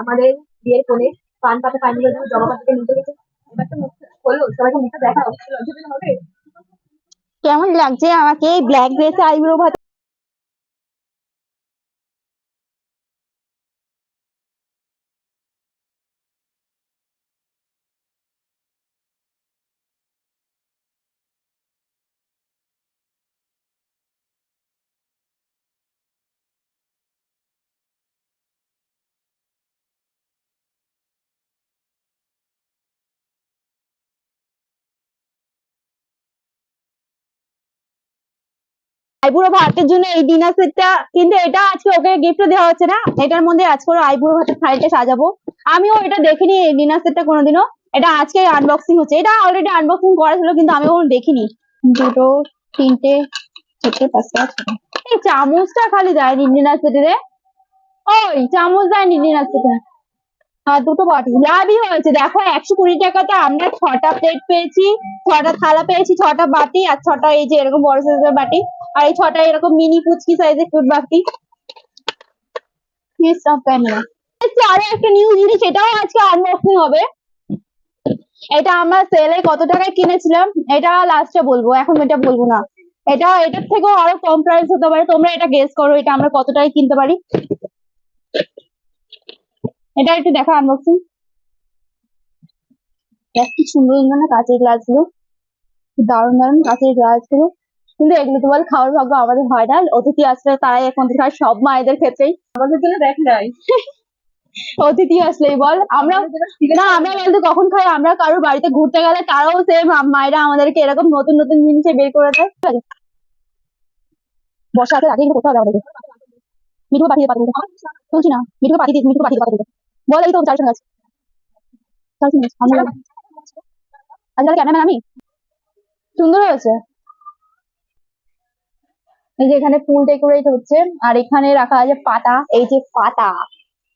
আমাদের বিয়ের কোণে পান পাতা পানি জন্য জমা পাতাকে নিতে গেছে এবার তো মুখ সবাইকে মুখটা দেখা লজ্জা হবে। কেমন লাগছে আমাকে এই ব্ল্যাক ড্রেসে আইব্রো ভাত? আইবুড়ো ভাতের জন্য এই ডিনার সেটটা, কিন্তু এটা আজকে ওকে গিফট দেওয়া হচ্ছে না। এটার মধ্যে আজকে ওর আইবুড়ো ভাতের থালিটা সাজাবো। আমিও এটা দেখিনি এই ডিনার সেটটা কোনোদিনও। এটা আজকে আনবক্সিং হচ্ছে। এটা অলরেডি আনবক্সিং করা ছিল, কিন্তু আমি কখনো দেখিনি। দুটো, তিনটে, চারটে, পাঁচটা এই চামচটা খালি দেয়নি ডিনার সেটে ওই চামচ দেয়নি ডিনার সেটে। আর দুটো বাটি লাভই হয়েছে। দেখো, একশো কুড়ি টাকাতে আমরা ছটা প্লেট পেয়েছি, ছটা থালা পেয়েছি, ছটা বাটি আর ছটা এই যে এরকম বড় সাইজের বাটি। আর এই ছটা এরকম মিনি পুচকি সাইজের কিউট ক্যামেরা আরও একটা নিউ জিনিস, এটাও আজকে হবে। এটা আমরা কত টাকায় কিনেছিলাম, এটা বলব, এখন এটা বলব না। এটা, এটার থেকেও আরও হতে পারে, তোমরা এটা করো, এটা আমরা কত টাকায় কিনতে পারি। এটা একটু দেখা সুন্দর কাঁচের দারুণ দারুণ কাঁচের গ্লাসগুলো। কিন্তু এগুলো তো বল খাওয়ার ভাগ্য আমাদের হয় না। অতিথি আসলে তারাই এখন সব মায়েদের ক্ষেত্রেই। আমাদের জন্য দেখ নাই। অতিথি আসলেই বল আমরা না আমরা বলতে কখন খাই? আমরা কারোর বাড়িতে ঘুরতে গেলে তারাও সেম মায়েরা আমাদেরকে এরকম নতুন নতুন জিনিসে বের করে দেয়। বর্ষা আগে কোথাও হবে আমাদেরকে মিঠু পাঠিয়ে পাঠিয়ে শুনছি না মিঠুকে পাঠিয়ে দিস মিঠুকে পাঠিয়ে পাঠিয়ে বল এই তো আমরা আজকাল ক্যামেরাম্যান আমি? সুন্দর হয়েছে। এই যে এখানে ফুল ডেকোরেট হচ্ছে আর এখানে রাখা আছে পাতা এই যে পাতা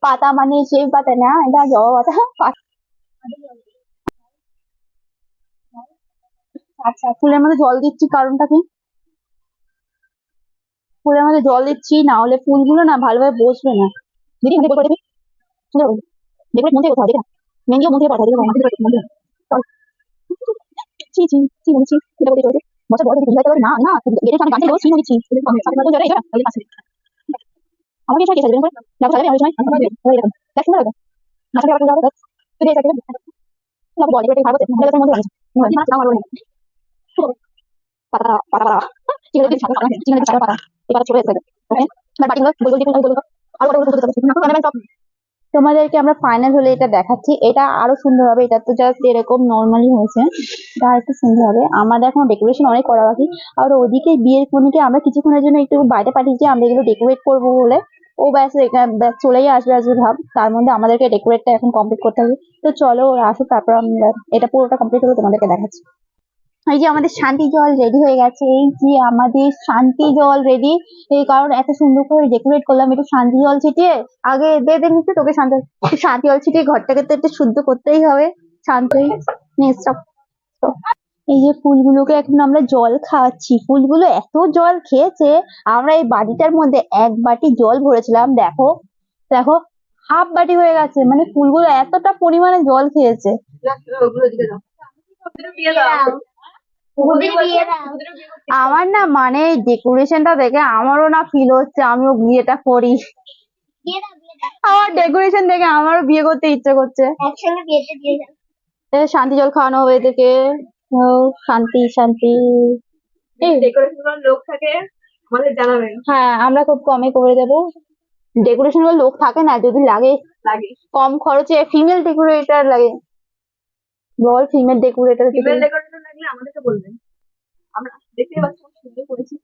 পাতা মানে সেই পাতা না এটা জবা পাতা। আচ্ছা ফুলের মধ্যে জল দিচ্ছি কারণটা কি ফুলের মধ্যে জল দিচ্ছি না হলে ফুলগুলো না ভালোভাবে বসবে না দিদি দেখবে মন থেকে কোথাও দেখে মেঙ্গিও মন মন মন এটা বছর বড় বুঝাইতে পারে না না গেটের সামনে গান চালিয়ে ছি বলছি আমাকে দেবেন করে। দেখো সাজাবে আমি সময় দেখ, সুন্দর লাগবে নাচা দেওয়া যাবে দেখ। তুই এসে দেবে না, বল এটা খাব এটা মধ্যে আছে না না আমার পাতা পাতা পাতা দিয়ে ছাড়া চিংড়ি দিয়ে ছাড়া পাতা এই পাতা ছড়ে আছে ওকে? না বাটিগুলো, গোল গোল দিয়ে গোল গোল আর না আমি সব তোমাদেরকে আমরা ফাইনাল হলে এটা দেখাচ্ছি। এটা আরও সুন্দর হবে। এটা তো জাস্ট এরকম নর্মালি হয়েছে। এটা আর একটু সুন্দর হবে। আমাদের এখন ডেকোরেশন অনেক করা বাকি। আর ওদিকে বিয়ের কনেকে আমরা কিছুক্ষণের জন্য একটু বাইরে পাঠিয়েছি আমরা এগুলো ডেকোরেট করব বলে। ও ব্যাস চলেই আসবে আসবে ভাব। তার মধ্যে আমাদেরকে ডেকোরেটটা এখন কমপ্লিট করতে হবে। তো চলো, ওরা আসুক, তারপর আমরা এটা পুরোটা কমপ্লিট হলে তোমাদেরকে দেখাচ্ছি। এই যে আমাদের শান্তি জল রেডি হয়ে গেছে এই যে আমাদের শান্তি জল রেডি এই কারণ এত সুন্দর করে ডেকোরেট করলাম একটু শান্তি জল ছিটিয়ে আগে দে দে নিচ্ছে তোকে শান্তি একটু শান্তি জল ছিটিয়ে ঘরটাকে তো একটু শুদ্ধ করতেই হবে শান্তি. এই যে ফুলগুলোকে এখন আমরা জল খাওয়াচ্ছি ফুলগুলো এত জল খেয়েছে আমরা এই বাটিটার মধ্যে এক বাটি জল ভরেছিলাম দেখো দেখো হাফ বাটি হয়ে গেছে মানে ফুলগুলো এতটা পরিমাণে জল খেয়েছে। আমার না মানে ডেকোরেশনটা দেখে আমারও না ফিল হচ্ছে আমিও বিয়েটা করি। আমার ডেকোরেশন দেখে আমারও বিয়ে করতে ইচ্ছে করছে। শান্তি জল খাওয়ানো হবে এদেরকে। শান্তি শান্তি। ডেকোরেশন লোক থাকে হ্যাঁ আমরা খুব কমে করে দেবো। ডেকোরেশন লোক থাকে না যদি লাগে। লাগে। কম খরচে ফিমেল ডেকোরেটর লাগে। বল ফিমেল ডেকোরেটর আমাদেরকে বলবেন। আমরা দেখতে পাচ্ছি সুন্দর করেছি।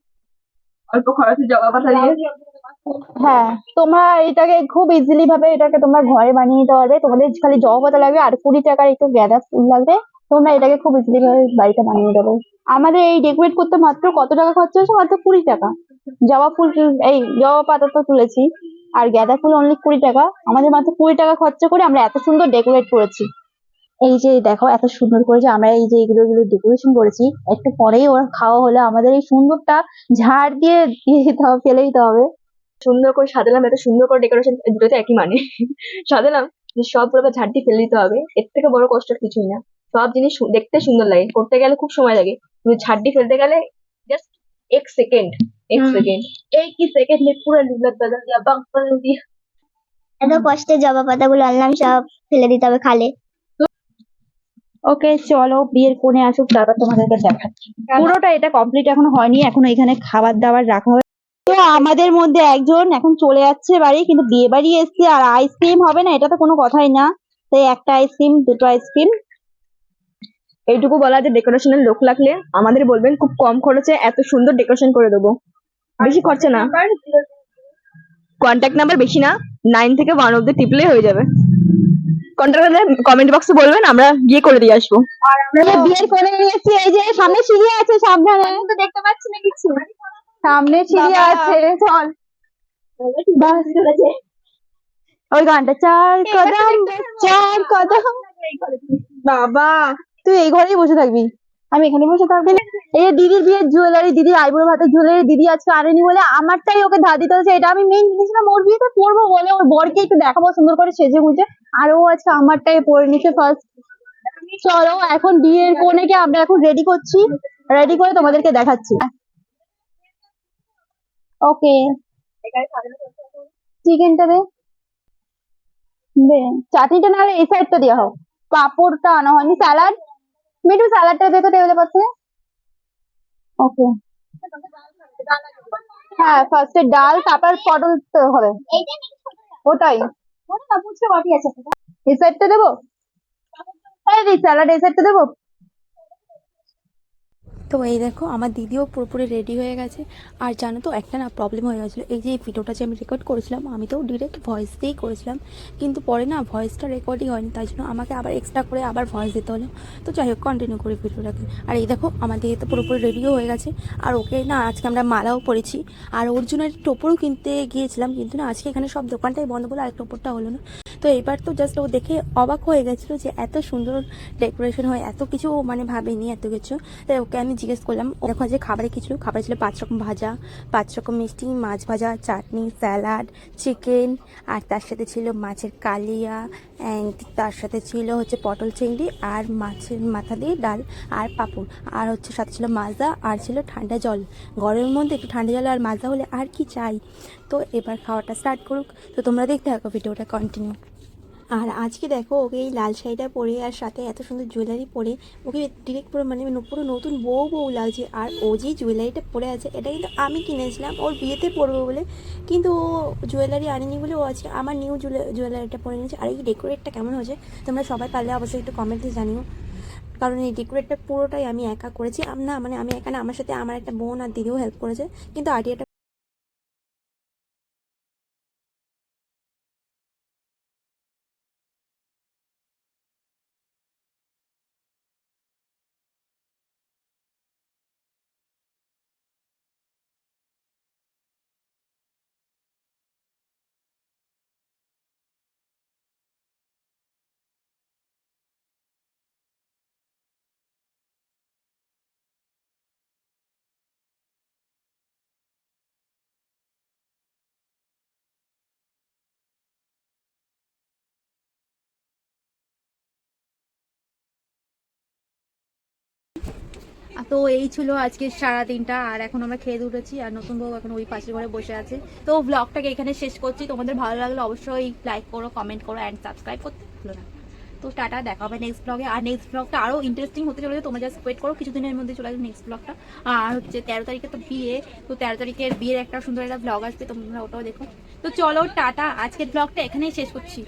হ্যাঁ তোমরা এটাকে খুব ইজিলি ভাবে এটাকে তোমরা ঘরে বানিয়ে নিতে পারবে। তোমাদের খালি জবা পাতা লাগবে আর কুড়ি টাকার একটু গাঁদা ফুল লাগবে। তোমরা এটাকে খুব ইজিলি ভাবে বাড়িতে বানিয়ে পারবে আমাদের এই ডেকোরেট করতে মাত্র কত টাকা খরচা হয়েছে? মাত্র কুড়ি টাকা। জবা ফুল এই জবা পাতা তো তুলেছি। আর গাঁদা ফুল অনলি কুড়ি টাকা। আমাদের মাত্র কুড়ি টাকা খরচা করে আমরা এত সুন্দর ডেকোরেট করেছি। এই যে দেখো এত সুন্দর করে যে আমরা এই যে এগুলো এগুলো ডেকোরেশন করেছি। একটু পরেই ওরা খাওয়া হলে আমাদের এই সুন্দরটা ঝাড় দিয়ে দিয়ে দিতে হবে ফেলে দিতে হবে। সুন্দর করে সাজালাম এত সুন্দর করে ডেকোরেশন দুটো তো একই মানে। সাজালাম যে সবগুলোকে ঝাড় দিয়ে ফেলে দিতে হবে। এর থেকে বড় কষ্ট কিছুই না। সব জিনিস দেখতে সুন্দর লাগে। করতে গেলে খুব সময় লাগে। কিন্তু ঝাড় দিয়ে ফেলতে গেলে জাস্ট এক সেকেন্ড এক সেকেন্ড এই কি সেকেন্ড পুরো লুলাত বাদাম দিয়া বাঁক বাদাম দিয়া। এত কষ্টে জবা পাতাগুলো আনলাম সব ফেলে দিতে হবে খালে। ওকে চলো বিয়ের কোণে আসুক তারপর তোমাদেরকে দেখাচ্ছি। পুরোটা এটা কমপ্লিট এখনও হয়নি এখনও এখানে খাবার দাবার রাখা হয় তো আমাদের মধ্যে একজন এখন চলে যাচ্ছে বাড়ি কিন্তু বিয়ে বাড়ি এসছে আর আইসক্রিম হবে না এটা তো কোনো কথাই না। তাই একটা আইসক্রিম দুটো আইসক্রিম এইটুকু বলা যে ডেকোরেশনের লোক লাগলে আমাদের বলবেন খুব কম খরচে এত সুন্দর ডেকোরেশন করে দেবো। বেশি খরচা না। কন্ট্যাক্ট নাম্বার বেশি না নাইন থেকে ওয়ান অব্দি টিপলেই হয়ে যাবে। কন্ট্যাক্ট কমেন্ট বক্সে বলবেন আমরা গিয়ে করে দিয়ে আসব। আমরা বিয়ের কোণে এসেছি এই যে সামনে সিঁড়ি আছে সাবধানে। তো দেখতে পাচ্ছি না কিছু। সামনে সিঁড়ি বাবা। আছে চল। ওই গানটা চার কদম চার কদম। বাবা তুই এই ঘরেই বসে থাকবি। আমি এখানে বসে থাকব। এই যে দিদির বিয়ের জুয়েলারি দিদি আইবুড়ো ভাতের জুয়েলারি দিদি আজকে আনেনি বলে আমারটাই ওকে ধার দিতে হচ্ছে এটা আমি মেন জিনিস না ওর বিয়েতে পরবো বলে ওর বরকে একটু দেখাবো সুন্দর করে সেজে গুজে আর আজকে আমারটাই পরে নিচ্ছে ফার্স্ট চলো, এখন বিয়ের কোণেকে আমরা এখন রেডি করছি? রেডি করে তোমাদেরকে দেখাচ্ছি। ওকে চিকেনটা দে। দে। চাটনিটা নাহলে এই সাইডটা দেওয়া হোক পাঁপড়টা আনা হয়নি। স্যালাড মিঠু স্যালাডটা দেখো টেবিলের পাশে ওকে হ্যাঁ ফার্স্টে ডাল, তারপর পটল তো হবে। ওটাই। এই সাইডটা দেবো? হ্যাঁ স্যালাড এই সাইডটা দেবো। তো এই দেখো, আমার দিদিও পুরোপুরি রেডি হয়ে গেছে। আর জানো তো, একটা না প্রবলেম হয়ে গেছিল। এই যে ভিডিওটা যে আমি রেকর্ড করেছিলাম, আমি তো ডিরেক্ট ভয়েস দিয়েই করেছিলাম। কিন্তু পরে না ভয়েসটা রেকর্ডই হয়নি, তাই জন্য আমাকে আবার এক্সট্রা করে আবার ভয়েস দিতে হলো। তো যাই হোক কন্টিনিউ করি ভিডিওটাকে। আর এই দেখো, আমার দিদি তো পুরোপুরি রেডিও হয়ে গেছে। আর ওকে না আজকে আমরা মালাও পরেছি। আর ওর জন্য টোপরও কিনতে গিয়েছিলাম, কিন্তু না আজকে এখানে সব দোকানটাই বন্ধ বলে আর টোপরটা হলো না। তো এবার তো জাস্ট ও দেখে অবাক হয়ে গেছিল যে এত সুন্দর ডেকোরেশন হয়, এত কিছু ও মানে ভাবেনি, এত কিছু। তাই ওকে আমি জিজ্ঞেস করলাম, দেখো যে খাবারে কি ছিল খাবার ছিল পাঁচ রকম ভাজা, পাঁচ রকম মিষ্টি, মাছ ভাজা, চাটনি স্যালাড চিকেন আর তার সাথে ছিল মাছের কালিয়া অ্যান্ড তার সাথে ছিল হচ্ছে পটল চিংড়ি আর মাছের মাথা দিয়ে ডাল আর পাপড়। আর হচ্ছে সাথে ছিল মাজা আর ছিল ঠান্ডা জল। গরমের মধ্যে একটু ঠান্ডা জল আর মাজা হলে আর কি চাই? তো এবার খাওয়াটা স্টার্ট করুক। তো তোমরা দেখতে থাকো, ভিডিওটা কন্টিনিউ আর আজকে দেখো ওকে এই লাল শাড়িটা পরে আর সাথে এত সুন্দর জুয়েলারি পরে, ওকে ডিরেক্ট পুরো মানে পুরো নতুন বউ বউ লাগছে। আর ও যে জুয়েলারিটা পরে আছে, এটা কিন্তু আমি কিনেছিলাম, ওর বিয়েতে পরবো বলে। কিন্তু ও জুয়েলারি আনেনি বলে ও আজকে আমার নিউ জুয়েলারিটা পরে নিয়েছে। আর এই ডেকোরেটটা কেমন হয়েছে, তোমরা সবাই পারলে অবশ্যই একটু কমেন্টে জানিও। কারণ এই ডেকোরেটটা পুরোটাই আমি একা করেছি। না মানে আমি একা না, আমার সাথে আমার একটা বোন আর দিদিও হেল্প করেছে। কিন্তু আইডিয়াটা তো এই ছিল আজকে সারা দিনটা, আর এখন আমরা খেয়ে উঠেছি, আর নতুন বউ এখন ওই পাশের ঘরে বসে আছে। তো ব্লগটাকে এখানে শেষ করছি। তোমাদের ভালো লাগলে অবশ্যই লাইক করো কমেন্ট করো অ্যান্ড সাবস্ক্রাইব করতে ভুলো না। তো টাটা, দেখা হবে নেক্সট ব্লগে আর নেক্সট ব্লগটা আরও ইন্টারেস্টিং হতে চলেছে, তোমরা জাস্ট ওয়েট করো, কিছুদিনের মধ্যে চলে আসবে নেক্সট ব্লগটা আর হচ্ছে তেরো তারিখে তো বিয়ে, তো তেরো তারিখের বিয়ের একটা সুন্দর একটা ব্লগ আসবে, তোমরা ওটাও দেখো। তো চলো, টাটা, আজকের ব্লগটা এখানেই শেষ করছি।